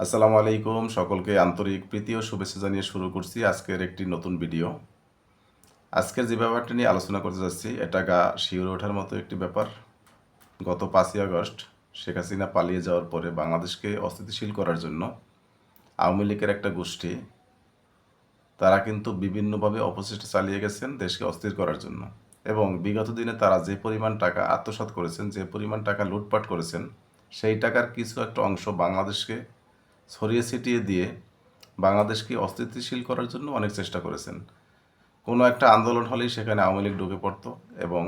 আসসালামু আলাইকুম, সকলকে আন্তরিক প্রীতি ও শুভেচ্ছা জানিয়ে শুরু করছি আজকের একটি নতুন ভিডিও। আজকের যে ব্যাপারটা নিয়ে আলোচনা করতে যাচ্ছি, এটা গা শিউরে ওঠার মতো একটি ব্যাপার। গত পাঁচই আগস্ট শেখ হাসিনা পালিয়ে যাওয়ার পরে বাংলাদেশকে অস্থিতিশীল করার জন্য আওয়ামী লীগের একটা গোষ্ঠী, তারা কিন্তু বিভিন্নভাবে অপচেষ্টা চালিয়ে গেছেন দেশকে অস্থির করার জন্য। এবং বিগত দিনে তারা যে পরিমাণ টাকা আত্মসাৎ করেছেন, যে পরিমাণ টাকা লুটপাট করেছেন, সেই টাকার কিছু একটা অংশ বাংলাদেশকে ছড়িয়ে ছিটিয়ে দিয়ে বাংলাদেশকে অস্থিতিশীল করার জন্য অনেক চেষ্টা করেছেন। কোনো একটা আন্দোলন হলেই সেখানে আওয়ামী লীগ ঢুকে পড়তো এবং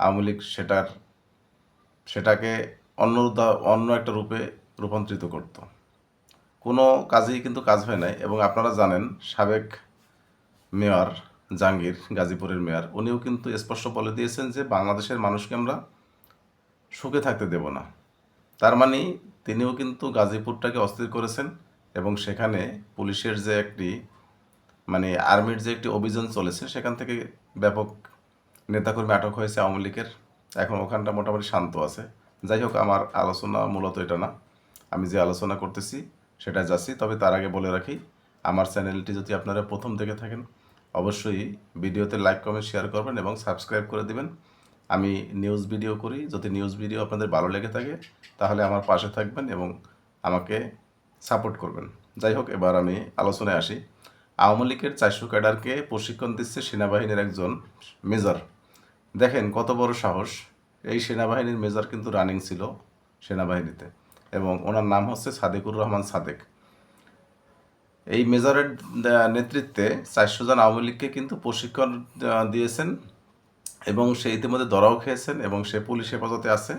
আওয়ামী লীগ সেটার, সেটাকে অন্য অন্য একটা রূপে রূপান্তরিত করত। কোনো কাজেই কিন্তু কাজ হয় নাই এবং আপনারা জানেন সাবেক মেয়র জাহাঙ্গীর, গাজীপুরের মেয়র, উনিও কিন্তু স্পষ্ট বলে দিয়েছেন যে বাংলাদেশের মানুষকে আমরা সুখে থাকতে দেব না। তার মানে তিনিও কিন্তু গাজীপুরটাকে অস্থির করেছেন এবং সেখানে পুলিশের যে একটি মানে আর্মির যে একটি অভিযান চলেছে, সেখান থেকে ব্যাপক নেতাকর্মী আটক হয়েছে আওয়ামী লীগের। এখন ওখানটা মোটামুটি শান্ত আছে। যাই হোক, আমার আলোচনা মূলত এটা না। আমি যে আলোচনা করতেছি, সেটা যাচ্ছি। তবে তার আগে বলে রাখি, আমার চ্যানেলটি যদি আপনারা প্রথম দেখে থাকেন, অবশ্যই ভিডিওতে লাইক, কমেন্ট, শেয়ার করবেন এবং সাবস্ক্রাইব করে দিবেন। আমি নিউজ ভিডিও করি। যদি নিউজ ভিডিও আপনাদের ভালো লেগে থাকে, তাহলে আমার পাশে থাকবেন এবং আমাকে সাপোর্ট করবেন। যাই হোক, এবার আমি আলোচনায় আসি। আওয়ামী লীগের চারশো ক্যাডারকে প্রশিক্ষণ দিচ্ছে সেনাবাহিনীর একজন মেজর। দেখেন কত বড় সাহস। এই সেনাবাহিনীর মেজর কিন্তু রানিং ছিল সেনাবাহিনীতে এবং ওনার নাম হচ্ছে সাদেকুর রহমান সাদেক। এই মেজরের নেতৃত্বে চারশো জন আওয়ামী লীগকে কিন্তু প্রশিক্ষণ দিয়েছেন। এবং সে ইতিমধ্যে ধরাও খেয়েছেন এবং সে পুলিশ হেফাজতে আছে।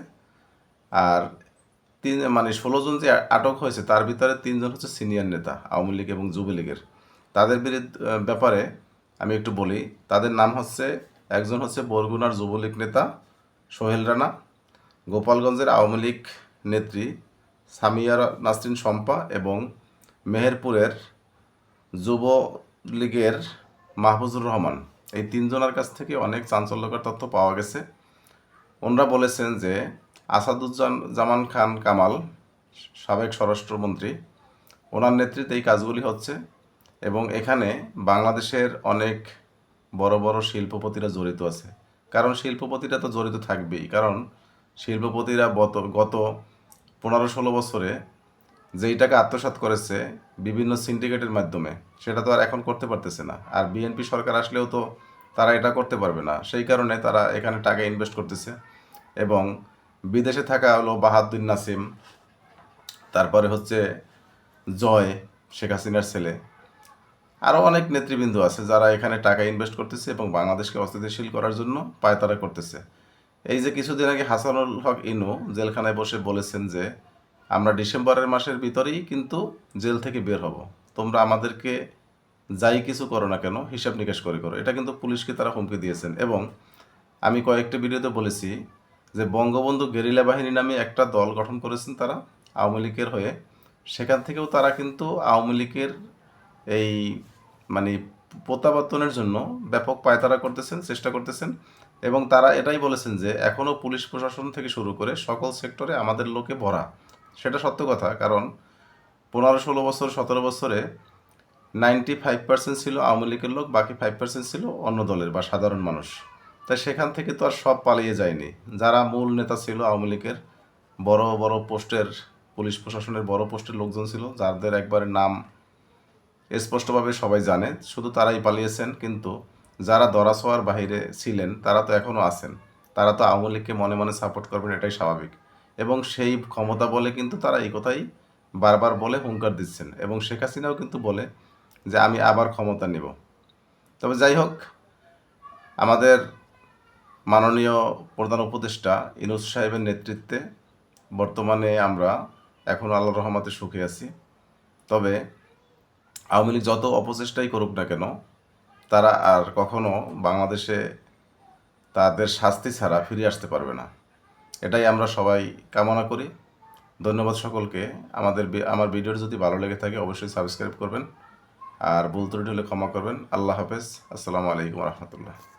আর তিন মানে ষোলো জন যে আটক হয়েছে, তার ভিতরে তিনজন হচ্ছে সিনিয়র নেতা, আওয়ামী লীগ এবং যুবলীগের। তাদের বিরুদ্ধে ব্যাপারে আমি একটু বলি, তাদের নাম হচ্ছে, একজন হচ্ছে বরগুনার যুবলীগ নেতা সোহেল রানা, গোপালগঞ্জের আওয়ামী লীগ নেত্রী সামিয়া নাসরিন শম্পা এবং মেহেরপুরের যুবলীগের মাহফুজুর রহমান। এই তিনজনের কাছ থেকে অনেক চাঞ্চল্যকর তথ্য পাওয়া গেছে। ওনারা বলেছেন যে, আসাদুজ্জামান খান কামাল, সাবেক স্বরাষ্ট্রমন্ত্রী, ওনার নেতৃত্বে এই কাজগুলি হচ্ছে এবং এখানে বাংলাদেশের অনেক বড় বড় শিল্পপতিরা জড়িত আছে। কারণ শিল্পপতিরা তো জড়িত থাকবেই। কারণ শিল্পপতিরা গত গত পনেরো ষোলো বছরে যেই টাকা আত্মসাৎ করেছে বিভিন্ন সিন্ডিকেটের মাধ্যমে, সেটা তো আর এখন করতে পারতেছে না। আর বিএনপি সরকার আসলেও তো তারা এটা করতে পারবে না। সেই কারণে তারা এখানে টাকা ইনভেস্ট করতেছে এবং বিদেশে থাকা হলো বাহাদুর নাসিম, তারপরে হচ্ছে জয় শেখ হাসিনার ছেলে। আরও অনেক নেতৃবৃন্দ আছে যারা এখানে টাকা ইনভেস্ট করতেছে এবং বাংলাদেশকে অস্থিতিশীল করার জন্য পায়তারা করতেছে। এই যে কিছুদিন আগে হাসানুল হক ইনু জেলখানায় বসে বলেছেন যে আমরা ডিসেম্বরের মাসের ভিতরেই কিন্তু জেল থেকে বের হব। তোমরা আমাদেরকে যাই কিছু করো না কেন, হিসাব নিকাশ করে করো। এটা কিন্তু পুলিশকে তারা হুমকি দিয়েছেন এবং আমি কয়েকটি ভিডিওতে বলেছি যে বঙ্গবন্ধু গেরিলা বাহিনী নামে একটা দল গঠন করেছেন তারা আওয়ামী লীগের হয়ে। সেখান থেকেও তারা কিন্তু আওয়ামী লীগের এই মানে প্রত্যাবর্তনের জন্য ব্যাপক পায়তারা করতেছেন, চেষ্টা করতেছেন এবং তারা এটাই বলেছেন যে এখনও পুলিশ প্রশাসন থেকে শুরু করে সকল সেক্টরে আমাদের লোকে ভরা। সেটা সত্য কথা, কারণ পনেরো ষোলো বছর, সতেরো বছরে নাইনটি ফাইভ পার্সেন্ট ছিল আওয়ামী লীগের লোক, বাকি ফাইভ পার্সেন্ট ছিল অন্য দলের বা সাধারণ মানুষ। তাই সেখান থেকে তো আর সব পালিয়ে যায়নি। যারা মূল নেতা ছিল আওয়ামী লীগের, বড় বড় পোস্টের, পুলিশ প্রশাসনের বড় পোস্টের লোকজন ছিল, যাদের একবারে নাম স্পষ্টভাবে সবাই জানে, শুধু তারাই পালিয়েছেন, কিন্তু যারা দরাছোয়ার বাহিরে ছিলেন, তারা তো এখনও আছেন। তারা তো আওয়ামী লীগকে মনে মনে সাপোর্ট করবেন, এটাই স্বাভাবিক। এবং সেই ক্ষমতা বলে কিন্তু তারা এই কথাই বারবার বলে হুঙ্কার দিচ্ছেন এবং শেখ হাসিনাও কিন্তু বলে যে আমি আবার ক্ষমতা নেব। তবে যাই হোক, আমাদের মাননীয় প্রধান উপদেষ্টা ইনুস সাহেবের নেতৃত্বে বর্তমানে আমরা এখন আল্লাহ রহমতে সুখে আছি। তবে আওয়ামী লীগ যত অপচেষ্টাই করুক না কেন, তারা আর কখনো বাংলাদেশে তাদের শাস্তি ছাড়া ফিরে আসতে পারবে না। এটাই আমরা সবাই কামনা করি। ধন্যবাদ সকলকে। আমাদের আমার ভিডিওটি যদি ভালো লেগে থাকে, অবশ্যই সাবস্ক্রাইব করবেন। আর ভুল ত্রুটি হলে ক্ষমা করবেন। আল্লাহ হাফেজ। আসসালামু আলাইকুম রহমতুল্লাহ।